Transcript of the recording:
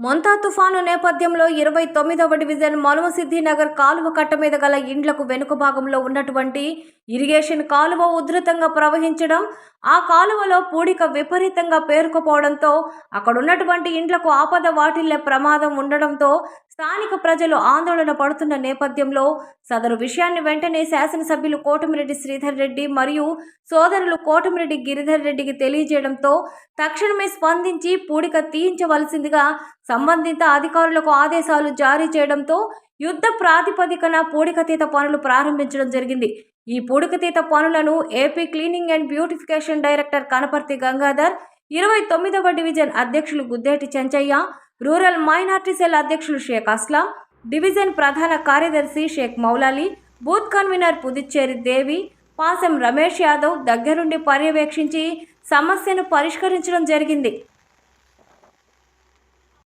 మొంతా తుఫాను నేపథ్యంలో ఇరవై తొమ్మిదవ డివిజన్ మనుమసిద్ధినగర్ కాలువ కట్ట మీద గల ఇండ్లకు వెనుక భాగంలో ఉన్నటువంటి ఇరిగేషన్ కాలువ ఉధృతంగా ప్రవహించడం ఆ కాలువలో పూడిక విపరీతంగా పేరుకుపోవడంతో అక్కడ ఉన్నటువంటి ఇండ్లకు ఆపద వాటిల్లే ప్రమాదం ఉండడంతో స్థానిక ప్రజలు ఆందోళన పడుతున్న నేపథ్యంలో సదరు విషయాన్ని వెంటనే శాసనసభ్యులు కోటమిరెడ్డి శ్రీధర్ రెడ్డి మరియు సోదరులు కోటమిరెడ్డి గిరిధర్ రెడ్డికి తెలియజేయడంతో తక్షణమే స్పందించి పూడిక తీయించవలసిందిగా సంబంధిత అధికారులకు ఆదేశాలు జారీ చేయడంతో యుద్ధ ప్రాతిపదికన పూడికతీత పనులు ప్రారంభించడం జరిగింది. ఈ పూడికతీత పనులను AP cleaning and beautification director Kanaparthi Gangadhar ఇరవై తొమ్మిదవ డివిజన్ అధ్యక్షులు Guddeti Chenchaiah rural minority cell అధ్యక్షులు షేక్ అస్లాం డివిజన్ ప్రధాన కార్యదర్శి షేక్ మౌలాలి బూత్ కన్వీనర్ పుదుచ్చేరి దేవి పాసం రమేష్ యాదవ్ దగ్గరుండి పర్యవేక్షించి సమస్యను పరిష్కరించడం జరిగింది.